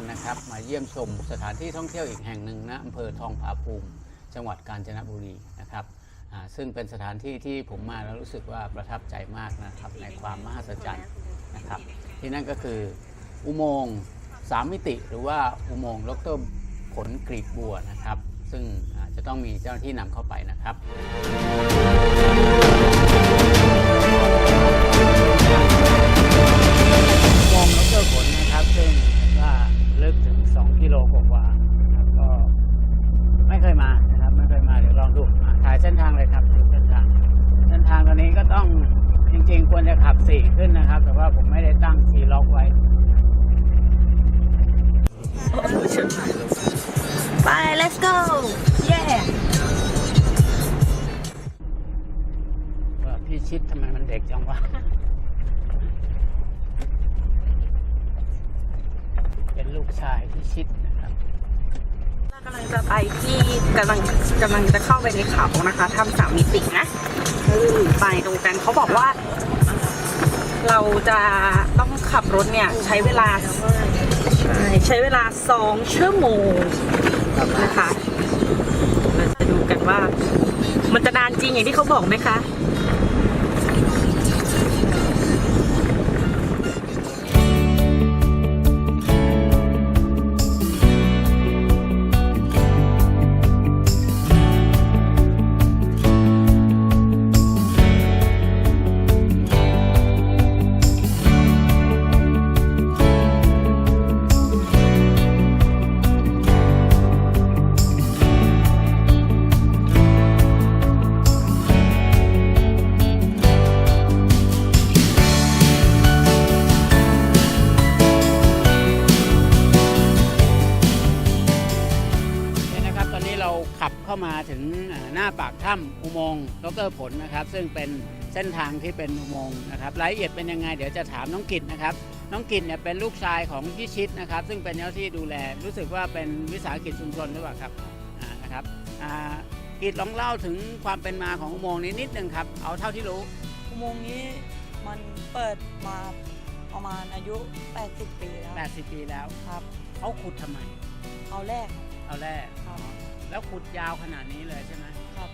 อนนะครับ มาเยี่ยมชมสถานที่ท่องเที่ยวอีกแห่งหนึ่งณอำเภอทองผาภูมิ จังหวัดกาญจนบุรีนะครับซึ่งเป็นสถานที่ที่ผมมาแล้วรู้สึกว่าประทับใจมากนะครับในความมหัศจรรย์นะครับ ที่นั่นก็คืออุโมงค์สามมิติ หรือว่าอุโมงค์ดรผลกรีบบัวนะครับ ซึ่งจะต้องมีเจ้าหน้าที่นำเข้าไปนะครับ โลกว่าครับก็ไม่เคยมานะครับไม่เคยมาเดี๋ยวลองดูถ่ายเส้นทางเลยครับดูเส้นทาง เส้นทางตอนนี้ก็ต้องจริง ๆ ควรจะขับ4ขึ้นนะครับ แต่ว่าผมไม่ได้ตั้ง4ล็อกไว้ไป let's go เย้ว่าพี่ชิดทำไมมันเด็กจังวะเป็นลูกชายพี่ชิดำลังจะไปที่กำลังกำลังจะเข้าไปในเขานะคะทำสามมิตินะไปตรงกันเขาบอกว่า เราจะต้องขับรถเนี่ยใช้เวลาใช้เวลาสองชั่วโมงนะคะเราจะดูกันว่า มันจะนานจริงอย่างที่เขาบอกไหมคะ โมงค์ดรผลนะครับ ซึ่งเป็นเส้นทางที่เป็นอุโมงค์นะครับรายละเอียดเป็นยังไงเดี๋ยวจะถามน้องกิตนะครับ น้องกิตเนี่ยเป็นลูกชายของพี่ชิดนะครับ ซึ่งเป็นเจ้าหน้าที่ดูแล รู้สึกว่าเป็นวิสาหกิจชุมชนหรือเปล่าครับอ่านะครับอ่ากิตลองเล่าถึงความเป็นมาของอุโมงค์นี้นิดนึงครับ เอาเท่าที่รู้อุโมงค์นี้มันเปิดมาประมาณอายุ 80 ปีแล้ว80 ปีแล้วครับเขาขุดทำไม เอาแรกเอาแร่ครับแล้วขุดยาวขนาดนี้เลยใช่ไหมครับ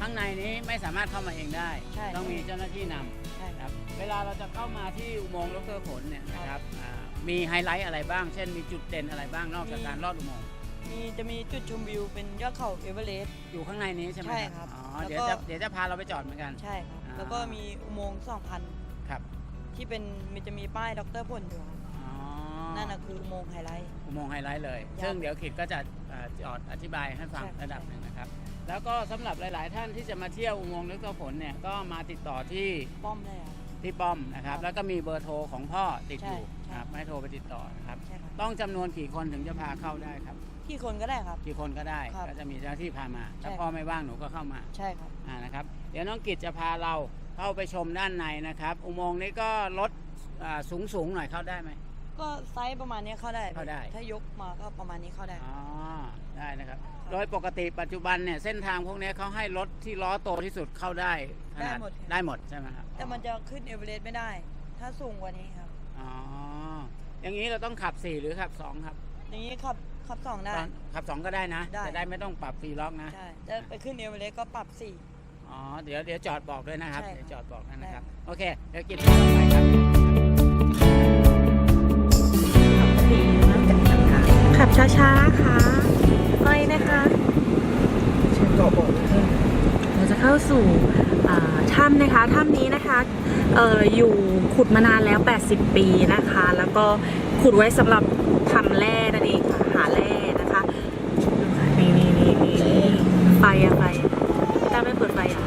ข้างในนี้ไม่สามารถเข้ามาเองได้ ใช่ต้องมีเจ้าหน้าที่นำใช่คครับรับเวลาเราจะเข้ามาที่อุโมงค์ดรผลเนี่ยนะครับอ่ามีไฮไลท์อะไรบ้าง เช่นมีจุดเด่นอะไรบ้างนอกจากการลอดอุโมงค์มีจะมีจุดชมวิวเป็นยอดเขาเอเวอเรสต์ อยู่ข้างในนี้ใช่ไหมใช่ครับอ๋อแล้วเดี๋ยวก็จะเดี๋ยวจะพาเราไปจอดเหมือนกัน ใช่ครับ อ่า แล้วก็มีอุโมงค์ครับ2,000ที่เป็นมันจะมีป้ายดรพ่นอยู่ครับอ๋อนั่นนะคืออุโมงค์ไฮไลท์ อุโมงค์ไฮไลท์เลยครับซึ่งเดี๋ยวขิดก็จะอ่าจอดอธิบายให้ฟังใช่ ระดับหนึ่งนะครับ แล้วก็สำหรับหลาย ๆ ท่านที่จะมาเที่ยวอุโมงค์ดรผลเนี่ยก็มาติดต่อที่ป้อมได้ครับที่ป้อมนะครับครับ แล้วก็มีเบอร์โทรของพ่อติดอยู่ใช่ใช่ ครับให้โทรไปติดต่อนะครับใช่ครับต้องจำนวนกี่คนถึงจะพาเข้าได้ครับ กี่คนก็ได้ครับ กี่คนก็ได้ครับก็จะมีเจ้าหน้าที่พามาถ้าใช่พ่อไม่ว่างหนูก็เข้ามาใช่ครับ อ่านะครับ เดี๋ยวน้องกิจจะพาเราเข้าไปชมด้านในนะครับ อุโมงค์นี้ก็ลดสูงสูงๆหน่อยเข้าได้ไหม ก็ไซส์ประมาณนี้เข้าได้เข้าได้ ถ้ายกมาก็ประมาณนี้เข้าได้ อ๋อได้นะครับ โดยปกติปัจจุบันเนี่ยเส้นทางพวกนี้เขาให้รถที่ล้อโตที่สุดเข้าได้ขนาได้หมดครับได้หมดใช่ไหมครับแต่มันจะขึ้นเอเวอเรสต์ไม่ได้ ถ้าสูงกว่านี้ครับ อ๋ออย่างนี้เราต้องขับ4หรือขับ2ครับอย่างนี้ขับขับสองได้ ตอนขับ2ก็ได้นะได้ จะได้ไม่ต้องปรับฟรีล็อกนะใช่จะไปขึ้นเอเวอเรสต์ก็ปรับสี่ อ๋อเดี๋ยวเดี๋ยวจอดบอกด้วยนะครับใช่ครับเดี๋ยวจอดบอกด้วยนะครับได้โอเคเดี๋ยวกินต่อไปครับ ขับช้าๆ ค่ะไป นะคะเราจะเข้าสู่อ่าถ้ำนะคะถ้ำนี้นะคะเอออยู่ขุดมานานแล้ว 80 ปีนะคะ แล้วก็ขุดไว้สำหรับทำแร่นั่นเองค่ะหาแร่นะคะนี่นี่นี่นี่ไฟอะไฟถ้าไม่เปิดไฟอะ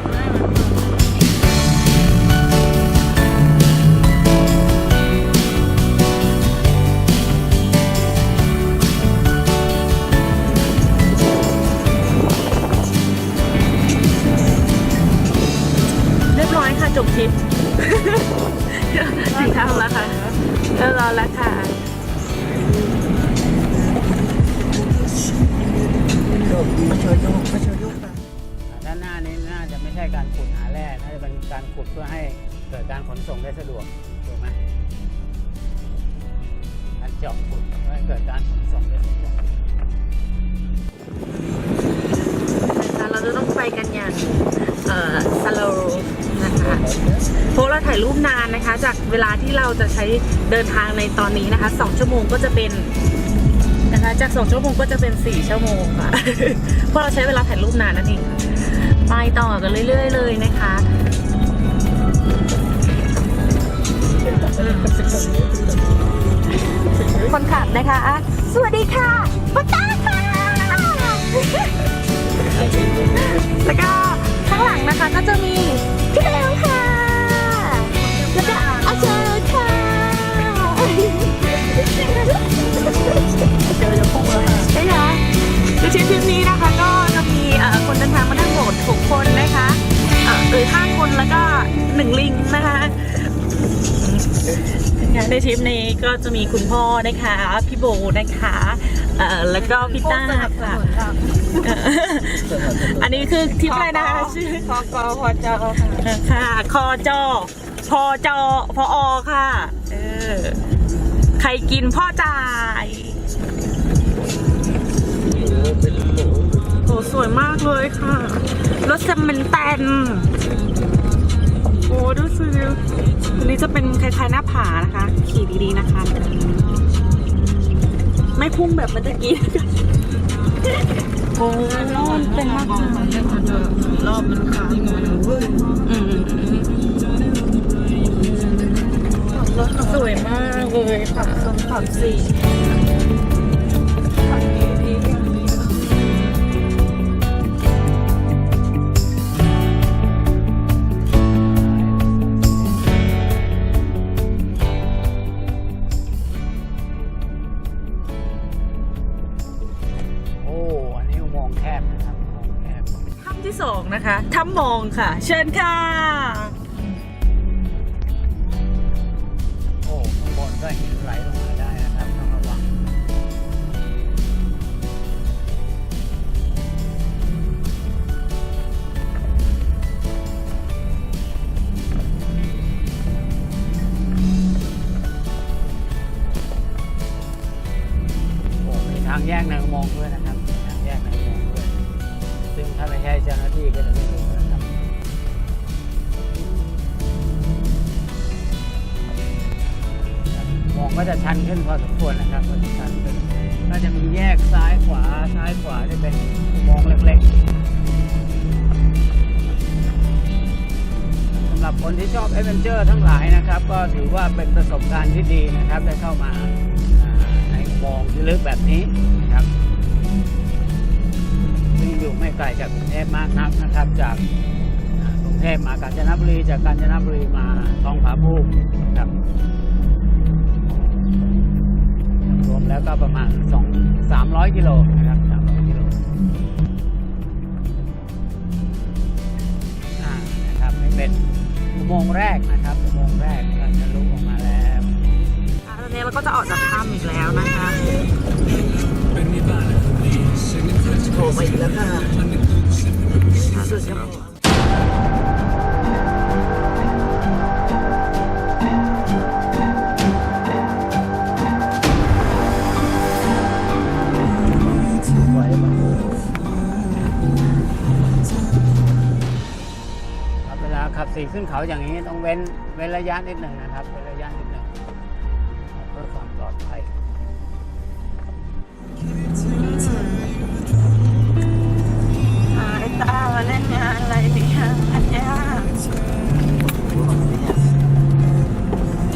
ช่การขุดหาแร่น่าจะเป็นการขุดเพื่อให้เกิดการขนส่งได้สะดวกถูกไหมการเจาะขุดเพื่อให้เกิดการขนส่งได้สะดวกเราจะต้องไปกันอย่างเอ่อสโลนะคะเพราะเราถ่ายรูปนานนะคะ จากเวลาที่เราจะใช้เดินทางในตอนนี้นะคะสองชั่วโมงก็จะเป็นนะคะจากสองชั่วโมงก็จะเป็นสี่ชั่วโมงค่ะเพราะเราใช้เวลาถ่ายรูปนานนั่นเอง ไปต่อกันเรื่อย ๆ เลยนะคะคนขับนะคะ สวัสดีค่ะป้าตาค่ะแล้วก็ข้างหลังนะคะ ลิงนะคะในทริปนี้ก็จะมีคุณพ่อนะคะ พี่โบนะคะเอ่อแล้วก็พี่ต้าค่ะเอ่ออันนี้คือทริปอะไรนะคะชื่อพอกพอจอค่ะค่ะคอจอพอจอพออค่ะ เออ ใครกินพ่อจ่ายโอ้สวยมากเลยค่ะ รถสมนแตน โอ้ดูสิวิวอันนี้จะเป็นคล้ายๆหน้าผานะคะ ขี่ดีๆนะคะ ไม่พุ่งแบบเมื่อตะกี้นะคะโอ้เป็นมากค่ะรอบมันค้างมันเว้ยอืมรถสวยมากเลยค่ะสมผักสี่โค่ะ เชิญค่ะ การที่ดีนะครับได้เข้ามาในอุโมงที่ลึกแบบนี้นะครับซึ่งอยู่ไม่ไกลจากกรุงเทพมากนักนะครับ จากกรุงเทพมากาญจนบุรีจากกาญจนบุรีมาทองผาภูมินะครับรวมแล้วก็ประมาณ2 300กิโลนะครับ300กิโลนะครับนี่เป็นอุโมงค์แรกนะครับอุโมงค์แรก นี้เราก็จะออกจากถ้ำอีกแล้วนะคะโผล่มาอีกแล้วค่ะสุดยอดว้มาครับเวลาขับสี่ขึ้นเขาอย่างนี้ต้องเว้นเว้นระยะนิดหนึ่งนะครับเว้นระยะนิด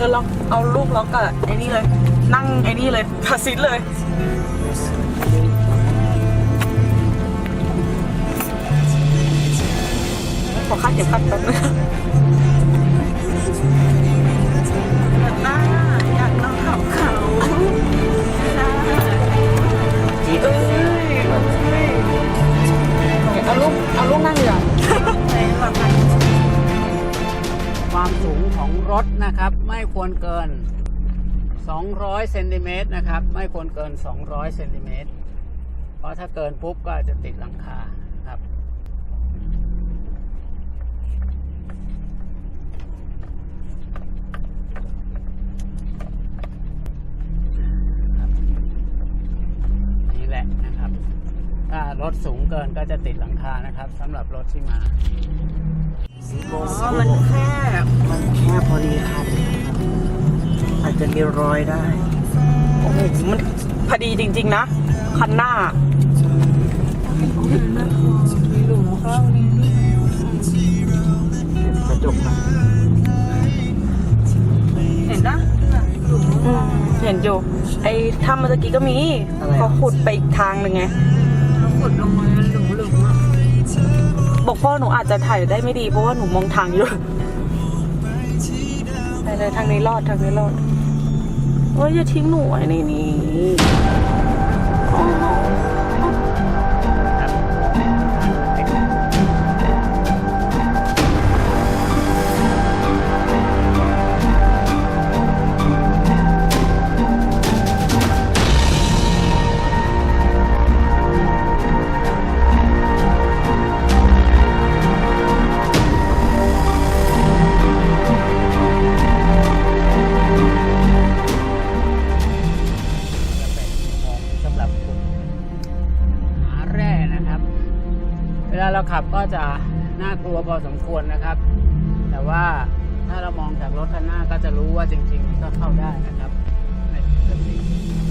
จะล็อกเอาลูกล็อกกับไอ้นี่เลย นั่งไอ้นี่เลยคาซิทเลยขอคาดเข็มขัดแป๊บนึงอยากนั่งอะอยากนั่งขับเขาได้เอ้ยเอ้ยเอาลูกเอาลูกนั่งเหรอควา รถนะครับ ไม่ควรเกิน 200เซนติเมตรนะครับ ไม่ควรเกิน 200เซนติเมตรเพราะถ้าเกินปุ๊บก็จะติดหลังคาครับครับนี่แหละนะครับ ถ้ารถสูงเกินก็จะติดหลังคานะครับสำหรับรถที่มาอ๋อมันแคบมันแค่พอดีคันอาจจะมีรอยได้โอ้โหมันพอดีจริง ๆ นะ คันหน้ากระจกนะเห็นนะอืมเห็นอยู่ ไอ้ถ้ำเมื่อกี้ก็มีเขาขุดไปอีกทางหนึ่งไง บอกพ่อหนูอาจจะถ่ายได้ไม่ดีเพราะว่าหนูมองทางอยู่ไปเลยทางนี้รอดทางนี้รอดโอ้ยอย่าทิ้งหนูไว้ในนี้ ขับก็จะน่ากลัวพอสมควรนะครับ แต่ว่าถ้าเรามองจากรถคันหน้าก็จะรู้ว่าจริง ๆ ก็เข้าได้นะครับไม่ปกติว่า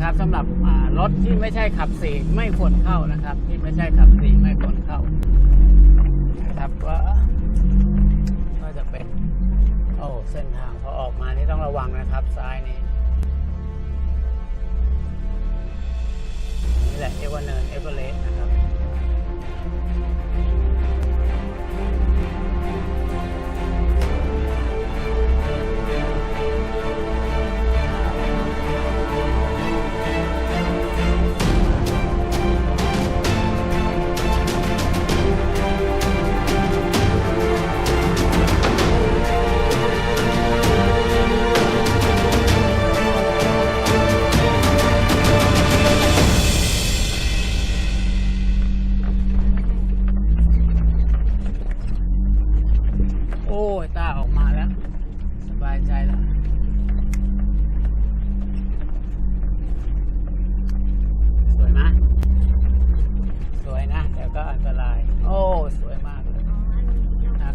นะครับสำหรับรถที่ไม่ใช่ขับสี่ไม่ควรเข้านะครับ ที่ไม่ใช่ขับ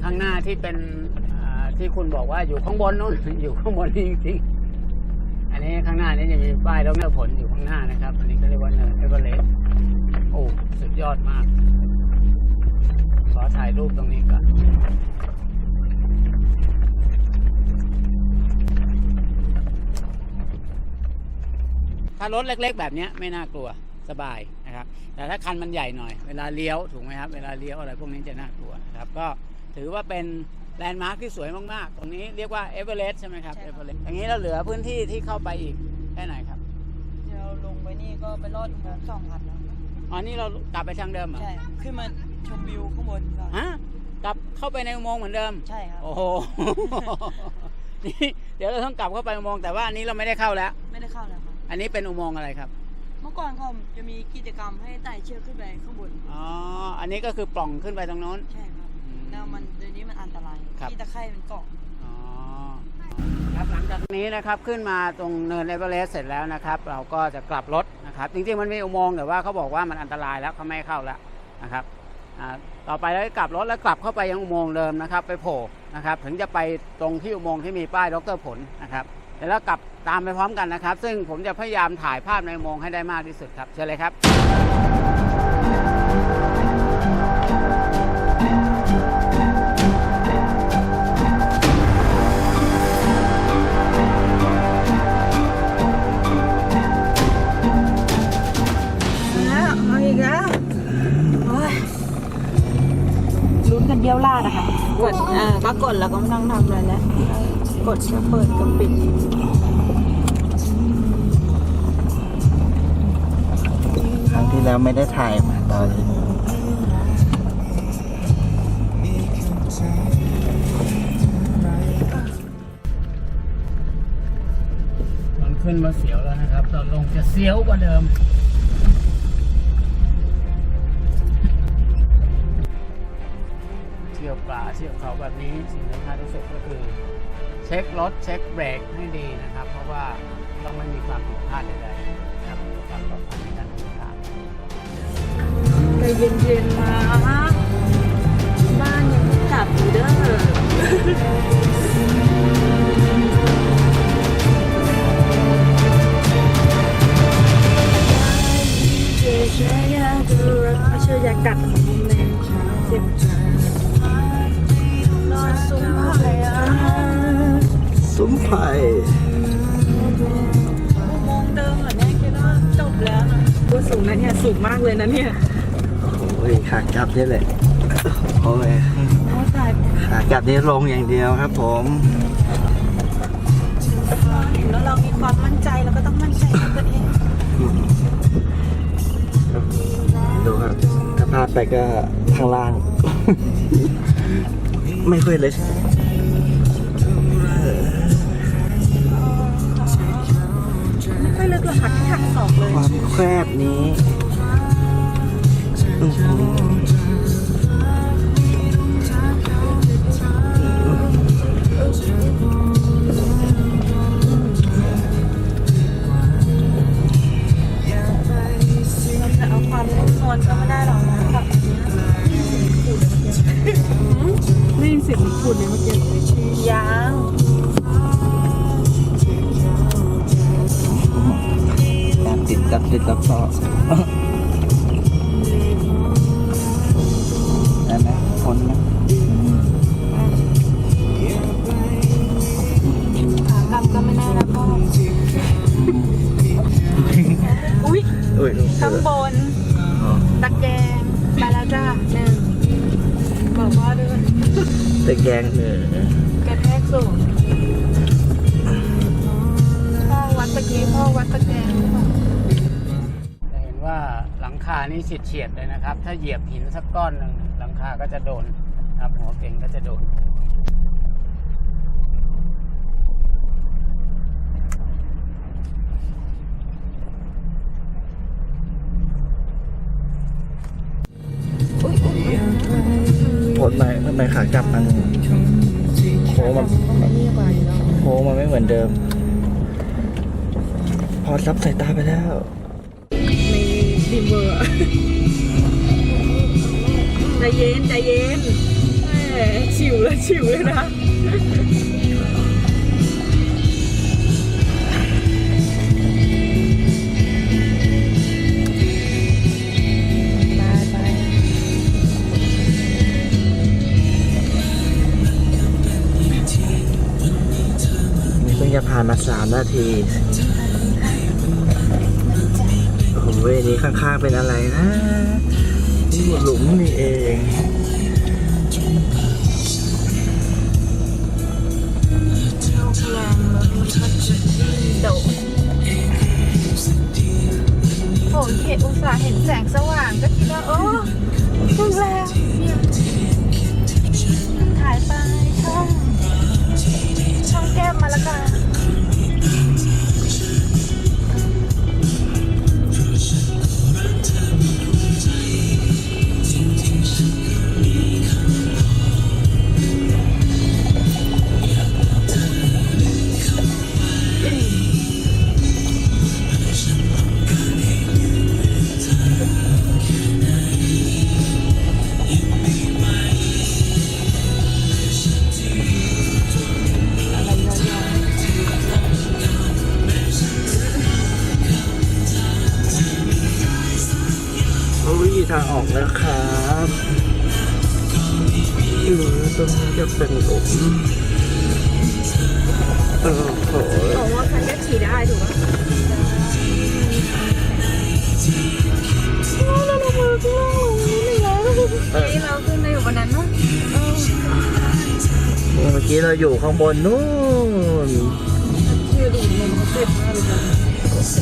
ข้างหน้าที่เป็นที่คุณบอกว่าอยู่ข้างบนนู้นอยู่ข้างบนจริงๆอันนี้ข้างหน้านี้จะมีป้ายแล้วเมื่อผลอยู่ข้างหน้านะครับ อันนี้ก็เรียกว่าเนินเอเวอเรสต์โอ้สุดยอดมาก ขอถ่ายรูปตรงนี้ก่อนถ้ารถเล็ก ๆ แบบนี้ไม่น่ากลัวสบายนะครับ แต่ถ้าคันมันใหญ่หน่อย เวลาเลี้ยวถูกไหมครับ เวลาเลี้ยวอะไรพวกนี้จะน่ากลัวครับ ก็ ถือว่าเป็นแลนด์มาร์คที่สวยมากๆ ตรงนี้เรียกว่าเอเวอเรสต์ใช่ไหมครับใช่เอครับ เวอเรสต์อย่างนี้เราเหลือพื้นที่ที่เข้าไปอีกแค่ไหนครับเดี๋ยวลงไปนี่ก็ไปลอดอุโมงค์สองพันแล้วอ๋อนี่เรากลับไปทางเดิมเหรอใช่ขึ้นมาชมวิวข้างบนก่อนฮะกลับเข้าไปในอุโมงค์เหมือนเดิม ใช่ครับ โอ้โห นี่เดี๋ยวเราต้องกลับเข้าไปอุโมงค์แต่ว่าอันนี้เราไม่ได้เข้าแล้ว ไม่ได้เข้าแล้วครับ อันนี้เป็นอุโมงค์อะไรครับ เมื่อก่อนเขาจะมีกิจกรรมให้ไต่เชือกขึ้นไปข้างบน อ๋อ อันนี้ก็คือปล่องขึ้นไปตรงโน้น ใช่ครับอืม แล้วมันเดี๋ยวนี้มันอันตรายครับ ที่ตะไคร่มันเกาะ อ๋อครับหลังจากนี้นะครับขึ้นมาตรงเนินเอเวอเรสต์เสร็จแล้วนะครับ เราก็จะกลับรถนะครับนะครับ จริงๆมันมีอุโมงค์แต่ว่าเขาบอกว่ามันอันตรายแล้วเขาไม่ให้เข้าแล้วนะครับอ่าต่อไปแล้วกลับรถแล้วกลับเข้าไปยังอุโมงค์เดิมนะครับ ไปโผล่นะครับ ถึงจะไปตรงที่อุโมงค์ที่มีป้ายดรผลนะครับเดี๋ยวเรากลับตามไปพร้อมกันนะครับ ซึ่งผมจะพยายามถ่ายภาพในอุโมงค์ให้ได้มากที่สุดครับเชิญเลยครับ ก็กดแล้วก็ไม่ต้องทำอะไรแล้ว กดก็เปิดก็ปิดครั้งที่แล้วไม่ได้ถ่ายมาตอนนี้ตอนขึ้นมาเสียวแล้วนะครับ ตอนลงจะเสียวกว่าเดิม ที่ยวป่าเขาแบบนี้สิ่งสำคัญที่สุดก็คือ เช็ครถเช็คเบรกให้ดีนะครับ เพราะว่าต้องไม่มีความผิดพลาดใดๆนะครับความปลอดภัยในการเดินทางใจเย็นๆนะบ้านยังไม่กลับอยู่เด้อไม่เชื่ออยากัดของมึงเลยเจ็บนอน ซุ้มไผ่อะซุ้มไผ่อุโมงค์เดิมเหรอเนี่ยคิดว่าจบแล้วนะตัวสูงนะเนี่ยสูงมากเลยนะเนี่ยโอ้ยขากลับนี่แหละโอ้ยโอ้ตายขากลับนี่ลงอย่างเดียวครับผมเห็นแล้วเรามีความมั่นใจเราก็ต้องมั่นใจในตัวเองดูครับถ้าพลาดไปก็ข้างล่าง ไม่ค่อยเลย อยลึกหรอกค่ะแค่หักศอกเลยความแคบนี้อื้อหือเราจะเอาความนุ่มนวลก็ไม่ได้หรอกนะแบบนี้ได้ยินเสียงขุดเลยเมื่อกี้ยาง ตาม ฉียดเลยนะครับ ถ้าเหยียบหินสักก้อนหนึ่งหลังคาก็จะโดนครับ หัวเก่งก็จะโดนพ้นไปทำไมขากลับมันโค้งมันโค้งมันไม่เหมือนเดิม พอรับสายตาไปแล้ว ในดิมเวอร์อ ใจเย็นใจเย็นแหมฉิวเลยฉิวเลยนะเพิ่งจะผ่านมาสามนาทีโอ้โหนี้ข้างๆเป็นอะไรนะ นี่หลุมนี่เองโดดโหเห็นอุตส่าห์เห็นแสงสว่างก็คิดว่า โอ้ถึงแล้วถ่ายไปช่องช่องแก้มมาละกัน ทางออกแล้วครับอือตรงนี้จะเป็นหลุมเออโหบอกว่าคันก็ขี่ได้ถูกปะเออที่เราขึ้นไปอยู่บนนั้นเนาะเมื่อกี้เราอยู่ข้างบนนู่น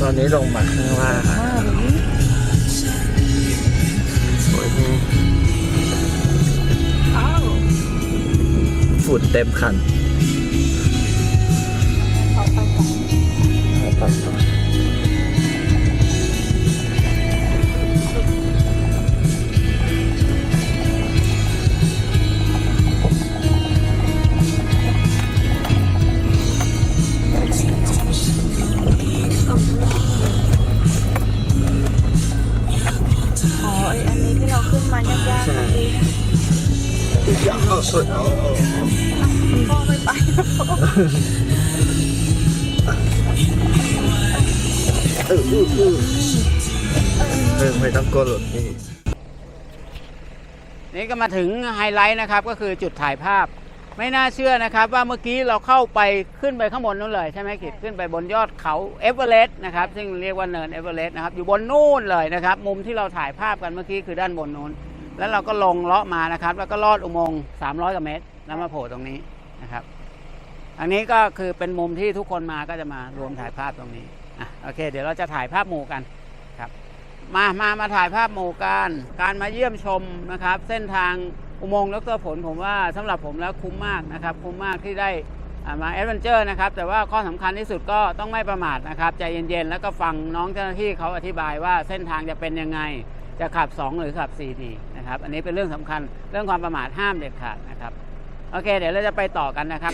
ตอนนี้ลงมาข้างล่าง ฝุ่นเต็มคัน ก็มาถึงไฮไลท์นะครับก็คือจุดถ่ายภาพ ไม่น่าเชื่อนะครับ ว่าเมื่อกี้เราเข้าไปขึ้นไปข้างบนนู้นเลยใช่ไหมกิดขึ้นไปบนยอดเขาเอเวอเรสต์นะครับซึ่งเรียกว่าเนินเอเวอเรสต์นะครับอยู่บนนู่นเลยนะครับ มุมที่เราถ่ายภาพกันเมื่อกี้คือด้านบนนู้น แล้วเราก็ลงเลาะมานะครับ แล้วก็ลอดอุโมงค์300กว่าเมตร แล้วมาโผล่ตรงนี้นะครับ อันนี้ก็คือเป็นมุมที่ทุกคนมาก็จะมารวมถ่ายภาพตรงนี้อะโอเค เดี๋ยวเราจะถ่ายภาพหมู่กัน มามามาถ่ายภาพหมู่กัน การมาเยี่ยมชมนะครับ เส้นทางอุโมงค์ดรผลผมว่าสำหรับผมแล้วคุ้มมากนะครับ คุ้มมากที่ได้มาแอดเวนเจอร์นะครับ แต่ว่าข้อสำคัญที่สุดก็ต้องไม่ประมาทนะครับ ใจเย็นๆ แล้วก็ฟังน้องเจ้าหน้าที่เขาอธิบายว่าเส้นทางจะเป็นยังไง จะขับ 2 หรือขับ4ดีนะครับ อันนี้เป็นเรื่องสำคัญเรื่องความประมาทห้ามเด็ดขาดนะครับ โอเค เดี๋ยวเราจะไปต่อกันนะครับ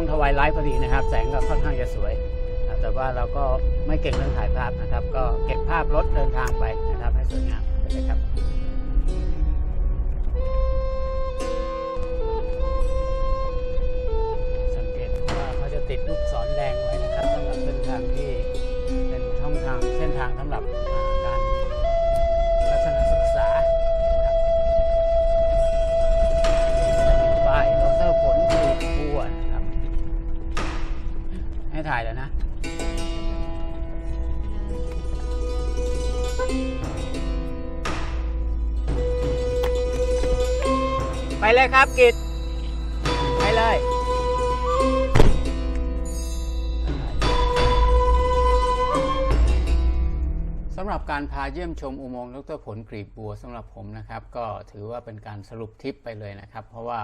วงทวายไลท์พอดีนะครับ แสงก็ค่อนข้างจะสวย แต่ว่าเราก็ไม่เก่งเรื่องถ่ายภาพนะครับ ก็เก็บภาพรถเดินทางไปนะครับให้สวยงามไปเลยครับสังเกตว่าเขาจะติดลูกศรแดงไว้นะครับสำหรับเส้นทางที่เป็นช่องทางเส้นทางสำหรับ ถ่ายแล้วนะ ไปเลยครับกิจไปเลยสำหรับการพาเยี่ยมชมอุโมงค์ดรผลกรีบบัวสำหรับผมนะครับ ก็ถือว่าเป็นการสรุปทริปไปเลยนะครับ เพราะว่า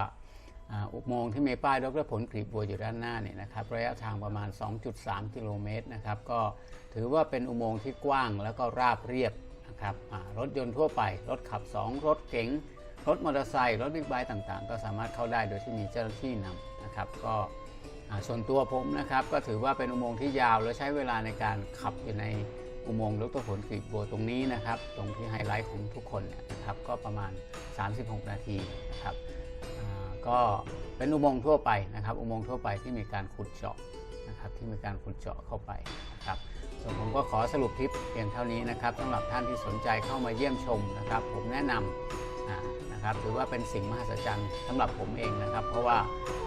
อุโมงค์ที่มีป้ายดรผลกรีบบัวอยู่ด้านหน้าเนี่ยนะครับระยะทางประมาณ 2.3 กิโลเมตรนะครับก็ถือว่าเป็นอุโมงค์ที่กว้างแล้วก็ราบเรียบนะครับรถยนต์ทั่วไป รถขับ 2 รถเก๋ง รถมอเตอร์ไซค์รถบิ๊กไบค์ต่างๆ ก็สามารถเข้าได้โดยที่มีเจ้าหน้าที่นำนะครับก็ส่วนตัวผมนะครับก็ถือว่าเป็นอุโมงค์ที่ยาว และใช้เวลาในการขับอยู่ในอุโมงค์ดรผลกรีบบัวตรงนี้นะครับ ตรงที่ไฮไลท์ของทุกคนเนี่ยนะครับก็ประมาณ 36 นาทีนะครับ ก็เป็นอุโมงค์ทั่วไปนะครับ อุโมงค์ทั่วไปที่มีการขุดเจาะนะครับที่มีการขุดเจาะเข้าไปนะครับส่วนผมก็ขอสรุปทริปเพียงเท่านี้นะครับสำหรับท่านที่สนใจเข้ามาเยี่ยมชมนะครับ ผมแนะนำนะครับถือว่าเป็นสิ่งมหัศจรรย์สำหรับผมเองนะครับ เพราะว่า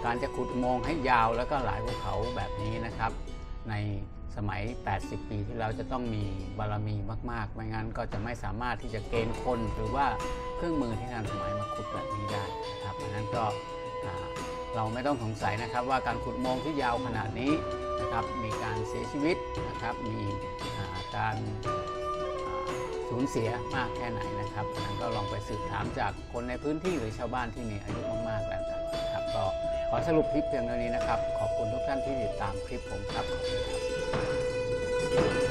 การจะขุดอุโมงค์ให้ยาวแล้วก็หลายภูเขาแบบนี้นะครับ ใน มัย 80 ปีที่แล้วจะต้องมีบารมีมาก ๆ ไม่งั้นก็จะไม่สามารถที่จะเกณฑ์คนหรือว่าเครื่องมือที่ทันสมัยมาขุดแบบนี้ได้นะครับเพราะนั้นก็เราไม่ต้องสงสัยนะครับว่าการขุดมองที่ยาวขนาดนี้นะครับมีการเสียชีวิตนะครับมีการสูญเสียมากแค่ไหนนะครับอันนั้นก็ลองไปสืบถามจากคนในพื้นที่หรือชาวบ้านที่มีอายุมากๆแบบนั้นนะครับก็ขอสรุปคลิปเพียงเท่านี้นะครับ ขอบคุณทุกท่านที่ติดตามคลิปผมครับขอบคุณครับ Thank you.